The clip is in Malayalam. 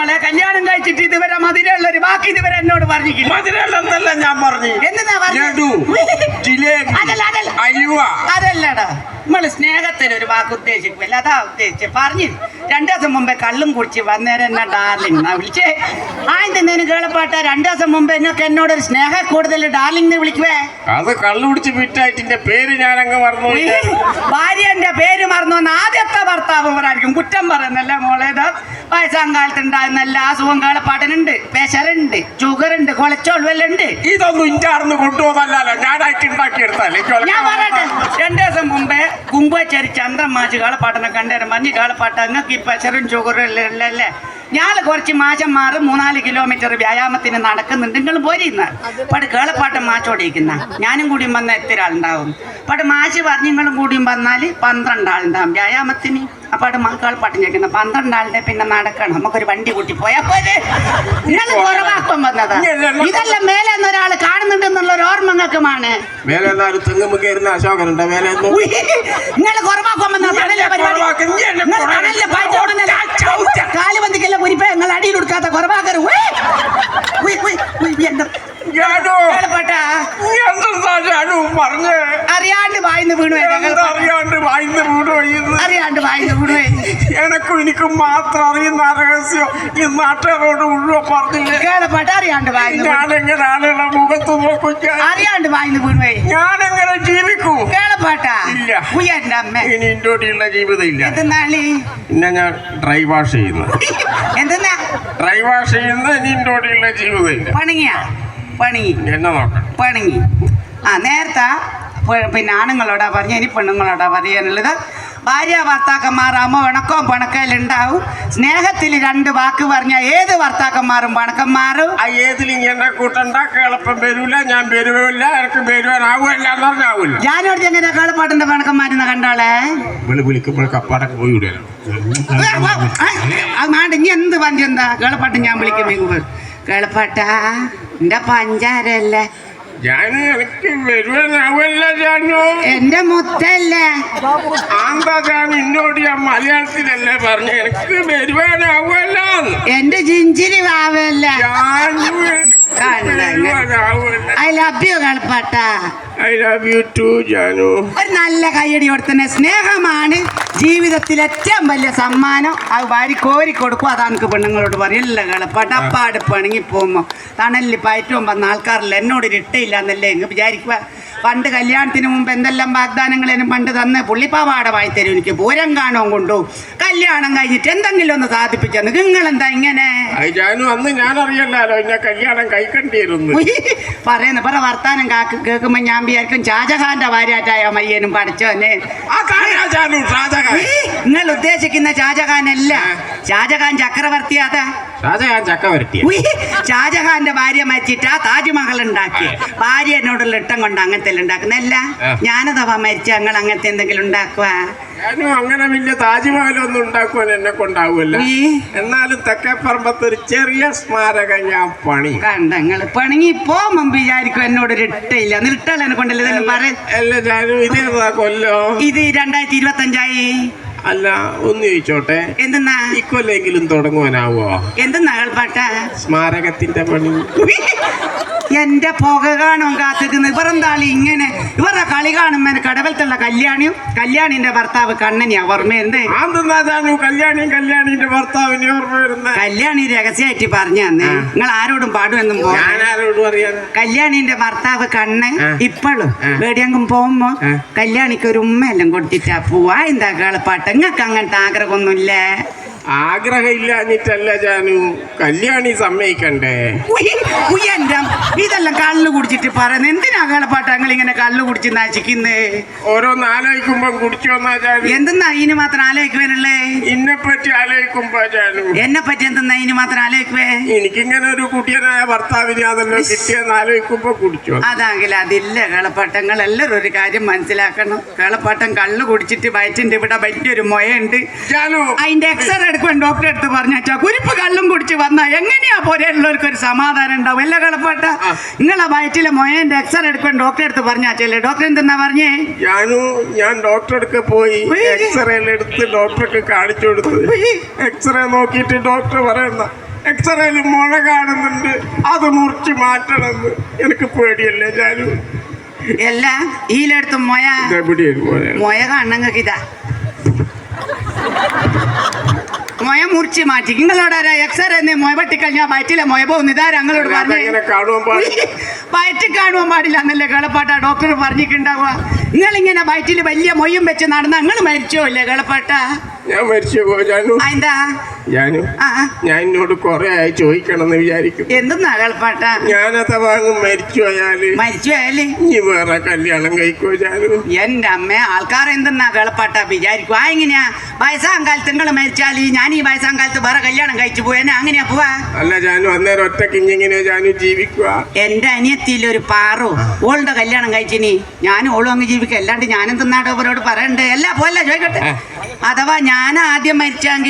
നമ്മളെ കല്യാണം കഴിച്ചിട്ട് ഇതുവരെ മധുരമുള്ള ഒരു ബാക്കി ഇതുവരെ എന്നോട് പറഞ്ഞിട്ടില്ല. ഞാൻ പറഞ്ഞു പറഞ്ഞു അതല്ല അതല്ല. അതല്ലടാ. നമ്മൾ സ്നേഹത്തിന് ഒരു വാക്ക് ഉദ്ദേശിക്കില്ല അതാ ഉദ്ദേശിച്ച്. പറഞ്ഞു രണ്ടു ദിവസം മുമ്പേ കള്ളും കുടിച്ച് വന്നേരം എന്നാ ഡാർലിംഗ് എന്നാ വിളിച്ചേ? ആ എന്തിനു കേളപ്പാട്ട. രണ്ടു ദിവസം മുമ്പ് എന്നൊക്കെ എന്നോട് ഒരു സ്നേഹ കൂടുതൽ ഡാർലിംഗ് എന്ന് വിളിക്കുവേ? അത് കള്ളു കുടിച്ച് വിറ്റായിട്ടിന്റെ പേര് ഞാൻ അങ്ങ് മറന്നു ഭാര്യന്റെ പേര് മറന്നു വന്ന ആദ്യത്തെ ഭർത്താവ് പറയായിരിക്കും കുറ്റം പറയുന്നല്ലേ മോളേത് വയസ്സാം കാലത്ത് എല്ലാ അസുഖം കാളപ്പാട്ടനുണ്ട് പ്രഷറുണ്ട് ഷുഗർ ഉണ്ട് കൊളച്ചോൾ വല്ല ഉണ്ട് ഇതൊന്നും ഇഞ്ചാർന്ന് കൊണ്ടുപോകുന്നല്ലോ ഞാനായിട്ട് ഉണ്ടാക്കിയെടുത്താലേ ഞാൻ പറയട്ടെ. രണ്ടു ദിവസം മുമ്പേ കുമ്പച്ചേരി ചന്ദ്രൻ മാച്ച് കാളപ്പാട്ടനെ കണ്ടേരം. മഞ്ഞ് കാളപ്പാട്ട അങ്ങക്ക് ഈ പ്രഷറും ഷുഗറും എല്ലാം അല്ലേ ഞാൻ കുറച്ച് മാറി മൂന്നാൽ കിലോമീറ്റർ വ്യായാമത്തിന് നടക്കുന്നുണ്ട്. നിങ്ങൾ പോരിന്ന്. പട് കേളപ്പാട്ടം മാച്ചോടിയിരിക്കുന്ന ഞാനും കൂടി വന്ന എത്ര ആളുണ്ടാവും പട് മാച്ച് പറഞ്ഞിങ്ങളും നിങ്ങളും കൂടിയും വന്നാൽ പന്ത്രണ്ട് ആളുണ്ടാവും വ്യായാമത്തിന് അവിടെ കേളപ്പാട്ടം ചോദിക്കുന്ന പന്ത്രണ്ട് ആളുടെ പിന്നെ നടക്കണം. നമുക്കൊരു വണ്ടി കൂട്ടി പോയാൽ പോലെ നിങ്ങൾ കുറവാക്കം വന്നതാ. ഇതെല്ലാം മേലെ ഒരാൾ കാണുന്നുണ്ടെന്നുള്ള ഒരു ഓർമ്മങ്ങൾക്കുമാണ്. മേലെ അശോകനുണ്ട് മേലെ നിങ്ങൾ കുറവാക്കാൻ വന്ന പരിപാടി. കുറവാക്കും. നീ കുരിപ്പേ നിങ്ങൾ അടിയിൽ കൊടുക്കാത്ത കുറവാക്കരു അറിയാണ്ട് വായിന്ന് വീണു പോയി ഞങ്ങൾ. അറിയാണ്ട് വായിന്ന് വീട് വയ്യുന്നു അറിയാണ്ട് എനക്കും എനിക്കും മാത്രം അറിയുന്ന രഹസ്യം ഈ നാട്ടുകാരോട് മുഴുവൻ പറഞ്ഞില്ലേ? കേളപ്പെട്ട അറിയാണ്ട്. ഞാനെങ്ങനെ മുഖത്ത് നോക്കും അറിയാണ്ട്. ഞാനെങ്ങനെ ജീവിക്കൂ? കേളപ്പെട്ട. ഇല്ല. ഉയ്യന്റെ അമ്മ. ഇനി എന്റെ കൂടെയുള്ള ജീവിതം ഇല്ല. എന്തെന്നാളി പിന്നെ ഞാൻ ഡ്രൈ വാഷ് ചെയ്യുന്നു. എന്തെന്നാ ഡ്രൈ വാഷ് ചെയ്യുന്ന ഇനി എന്റെ കൂടെയുള്ള ജീവിതം ഇല്ല. പണിങ്ങിയ പണിങ്ങി എന്നെ നോക്കണം. പണിങ്ങി ആ നേരത്തെ പിന്നെ ആണുങ്ങളോടാ പറഞ്ഞ ഇനി പെണ്ണുങ്ങളോടാ പറയാനുള്ളത്. ഭാര്യ ഭർത്താക്കന്മാരാകുമ്പോൾ ഇണക്കവും പിണക്കലും ഉണ്ടാവും സ്നേഹത്തിൽ രണ്ട് വാക്ക് പറഞ്ഞ ഏത് ഭർത്താക്കന്മാരും പണക്കന്മാരും ഏതിലും എന്നെ കൂട്ടണ്ട കേളപ്പം വരൂല ഞാൻ വരുവില്ല എനിക്ക് വരുവാനാവില്ല എന്ന് പറഞ്ഞാവില്ല ഞാനോട് എങ്ങനെ കേളപ്പാട്ടിന്റെ പണക്കന്മാരെന്ന് കണ്ടോളെ? വിളി വിളിക്കുമ്പോൾ കപ്പാടൊക്കെ പോയി വിടുകയാണ് മാണ്ട ഇനി എന്ത് പഞ്ചെന്താ കേളപ്പാട്ട് ഞാൻ വിളിക്കുമ്പോ കേളപ്പാട്ടാ എന്റെ പഞ്ചാരല്ലേ? ഞാൻ എനിക്ക് വരുവാനാവില്ല എന്റെ മുത്തല്ലേ. ആന്താ ഞാൻ എന്നോട് ഞാൻ മലയാളത്തിലല്ലേ പറഞ്ഞു? എനിക്ക് വരുവാനാവില്ല എന്റെ ജിഞ്ചിരി വാവല്ലേ. ജാനു വരുവാനാവില്ല I love you കേളപ്പാട്ടാ I love you too Janu ഒരു നല്ല കയ്യടി കൊടുത്തന്നെ സ്നേഹമാണ്. ജീവിതത്തിൽ ഏറ്റവും വലിയ സമ്മാനം. അത് വാരി കോരി കൊടുക്കും. അതാണ് എനിക്ക് പെണ്ണുങ്ങളോട് എല്ലാം കളപ്പാട്ട് അപ്പാട് പിണങ്ങി പോകുമ്പോൾ തണലിൽ പയറ്റവും വന്ന ആൾക്കാരില്ല. എന്നോട് ഒരു ഇട്ടയില്ല എന്നല്ലേ? എങ്ങ് വിചാരിക്കുക പണ്ട് കല്യാണത്തിന് മുമ്പ് എന്തെല്ലാം വാഗ്ദാനങ്ങളേനും പണ്ട് തന്ന് പുള്ളിപ്പാവാട വായി തരും. എനിക്ക് പൂരം കാണും കൊണ്ടു. കല്യാണം കഴിഞ്ഞിട്ട് എന്തെങ്കിലും ഒന്ന് സാധിപ്പിച്ചെന്ന് നിങ്ങളെന്താ ഇങ്ങനെ? അത് ജാനു അന്ന് ഞാൻ അറിയല്ലോ എന്നെ കല്യാണം കഴിക്കേണ്ടിയിരുന്നു. പറയുന്ന പറ വർത്താനം കേൾക്കുമ്പോൾ കേൾക്കുമ്പോ ഞാൻ വിചാരിക്കും ഷാജഹാന്റെ ഭാര്യയാറ്റായ മയ്യനും പഠിച്ചോനെ നിങ്ങൾ ഉദ്ദേശിക്കുന്ന ഷാജഹാൻ അല്ല ഷാജഹാൻ ചക്രവർത്തിയാതാ ഷാജഹാൻ ചക്ക വരട്ടിയ. ഉയ്യ്. ഷാജഹാന്റെ ഭാര്യ മരിച്ചിട്ടാ താജ്മഹൽ ഉണ്ടാക്കി ഭാര്യ എന്നോടുള്ള ഇട്ടം കൊണ്ട് അങ്ങനത്തെ ഉണ്ടാക്കുന്നല്ല. ഞാനതവാ മരിച്ച ഞങ്ങൾ അങ്ങനത്തെ എന്തെങ്കിലും ഉണ്ടാക്കുക ഞാനും അങ്ങനെ വലിയ താജ്മഹലൊന്നും ഉണ്ടാക്കുവാൻ എന്നെ കൊണ്ടാവൂല്ല. എന്നാലും തെക്കേപ്പറമ്പത്ത് ഒരു ചെറിയ സ്മാരകം ഞാൻ പണി. കണ്ടങ്ങൾ പണങ്ങി പോകുമ്പം വിചാരിക്കും എന്നോട് ഒരു ഇട്ടയില്ല ഇട്ടളെ കൊണ്ടല്ലേ ഇതെല്ലാം പറ അല്ല ഇതേതാ കൊല്ലോ. ഇത് രണ്ടായിരത്തി ഇരുപത്തി അഞ്ചായി അല്ല ഒന്ന് ചോദിച്ചോട്ടെ. എന്തെന്നാ? ഇക്കൊല്ലെങ്കിലും തുടങ്ങുവാനാവോ? എന്തെന്നാ പാട്ടാ? സ്മാരകത്തിന്റെ പണി. എന്റെ പുക കാണും കാത്തിക്കുന്നു ഇവരെന്താളി ഇങ്ങനെ? ഇവരുടെ കളി കാണുമ്പോ കടവലത്തുള്ള കല്യാണിയും കല്യാണിന്റെ ഭർത്താവ് കണ്ണനിയാ ഓർമ്മ കല്യാണിയും കല്യാണിന്റെ ഭർത്താവിനെ ഓർമ്മ വരുന്നത് കല്യാണി രഹസ്യമായിട്ട് പറഞ്ഞു തന്നെ. നിങ്ങൾ ആരോടും പാടുമെന്നും കല്യാണിന്റെ ഭർത്താവ് കണ്ണ് ആ. ഇപ്പോഴും വേടിയങ്കും പോകുമ്പോ. കല്യാണിക്ക് ഒരു ഉമ്മയെല്ലാം കൊടുത്തിട്ടാ പോവാ. എന്താ കളപ്പാട്ട്? നിങ്ങൾക്ക് അങ്ങനത്തെ ആഗ്രഹമൊന്നുമില്ലേ? ആഗ്രഹം ഇല്ലാഞ്ഞിട്ടല്ല ജാനു. കല്യാണി സമ്മതിക്കണ്ടേ? എന്റെ ഇതെല്ലാം കള്ളു കുടിച്ചിട്ട് പറയുന്നത്. എന്തിനാ കേളപ്പാട്ട് ഇങ്ങനെ കള്ളു കുടിച്ച് നശിക്കുന്നേ? ഓരോന്ന് ആലോചിക്കുമ്പോ കുടിച്ചു വന്നാ ജാനു. എന്തെന്നാ ഇതിന് മാത്രം ആലോചിക്കുവാനുള്ളേ? ഇന്നെ പറ്റി ആലോചിക്കുമ്പോ ജാനു. എന്നെ പറ്റി എന്തെന്നാ ഇതിന് മാത്രം ആലോചിക്കുവേ? എനിക്കിങ്ങനെ ഒരു കുട്ടിയനായ ഭർത്താവിനെ അതെല്ലാം കിട്ടിയെന്ന് ആലോചിക്കുമ്പോ കുടിച്ചു അതാങ്കിൽ അതില്ല കേളപ്പാട്ടങ്ങൾ എല്ലാവരും ഒരു കാര്യം മനസ്സിലാക്കണം. കേളപ്പാട്ടം കള്ളു കുടിച്ചിട്ട് വയറ്റിന്റെ ഇവിടെ വലിയൊരു മൊയുണ്ട് ജാനു. അതിന്റെ എക്സ്റേ എല്ലാവർക്കും ഡോക്ടറെ അടുത്ത് പറഞ്ഞാച്ചാ കുരിപ്പ് കല്ലും കുടിച്ച് വന്നാൽ എങ്ങനെയാ പോലെ ഉള്ളവർക്ക് ഒരു സമാധാനം ഉണ്ടാവും. അല്ല കളപ്പട്ട നിങ്ങളെ വയറ്റിലെ മൊയന്റെ എക്സറേ എടുക്കാൻ ഡോക്ടറെ അടുത്ത് പറഞ്ഞാച്ചല്ലേ ഡോക്ടർ എന്താ പറഞ്ഞേ? ഞാനും ഞാൻ ഡോക്ടറെ അടുക്ക പോയി. എക്സറേ എടുത്ത് ഡോക്ടർക്ക് കാണിച്ചു കൊടുത്തു. എക്സറേ നോക്കിയിട്ട് ഡോക്ടർ പറയുന്ന എക്സറേയിൽ മുഴ കാണുന്നുണ്ട് അത് മുറിച്ച് മാറ്റണം എനിക്ക് പേടിയല്ലേ ഞാനും അല്ല ഈലെടുത്ത് മൊയ മൊയ കാണുന്ന ഇതാ. മൊയ മുറിച്ച് മാറ്റി. നിങ്ങളോട് ആരാ എക്സറേ എന്നേ മൊയ വെട്ടിക്കഴിഞ്ഞാൽ വയറ്റിലെ മൊയ പോകുന്നു ഇതാ ഞങ്ങളോട് പറഞ്ഞു? വയറ്റ് കാണുവാൻ പാടില്ല എന്നല്ലേ കളപ്പാട്ട ഡോക്ടർ പറഞ്ഞിട്ടുണ്ടാവുക. നിങ്ങളിങ്ങനെ വയറ്റിൽ വലിയ മൊയ്യും വെച്ച് നടന്ന നിങ്ങൾ മരിച്ചോ അല്ലേ കളപ്പാട്ട? ഞാൻ മരിച്ചു എന്താ? ആ. ഞാൻ എന്നോട് കൊറേ ആയി ചോദിക്കണമെന്ന് വിചാരിക്കും എന്തും കളപ്പാട്ട ഞാനത് വാങ്ങും മരിച്ചു പോയാൽ. മരിച്ചു പോയാൽ? ഇനി വേറെ കല്യാണം കഴിക്കോ ഞാനും? എന്റെ അമ്മ ആൾക്കാർ എന്തെന്നാ കളപ്പാട്ട വിചാരിക്കും ആ എങ്ങനെയാ? വയസ്സാം കാലത്ത് നിങ്ങൾ മരിച്ചാൽ ഞാൻ ഈ വയസ്സാം കാലത്ത് വേറെ കല്യാണം കഴിച്ചു പോയാ അങ്ങനെയാ പോവാ? അല്ല ഞാനും അന്നേരം ഒറ്റയ്ക്ക് ഇങ്ങനെ ഞാനും ജീവിക്കുക? എന്റെ അനിയത്തിയിൽ ഒരു പാറു. ഓളുടെ കല്യാണം കഴിച്ചിനി. ഞാനും ഓളും അങ്ങ് ജീവിക്കുക അല്ലാണ്ട് ഞാനും തിന്നാട്ടോ അവരോട് പറയണ്ടേ? അല്ല പോലെ ചോദിക്കട്ടെ. അഥവാ ഞാൻ ആദ്യം മരിച്ചെങ്കിൽ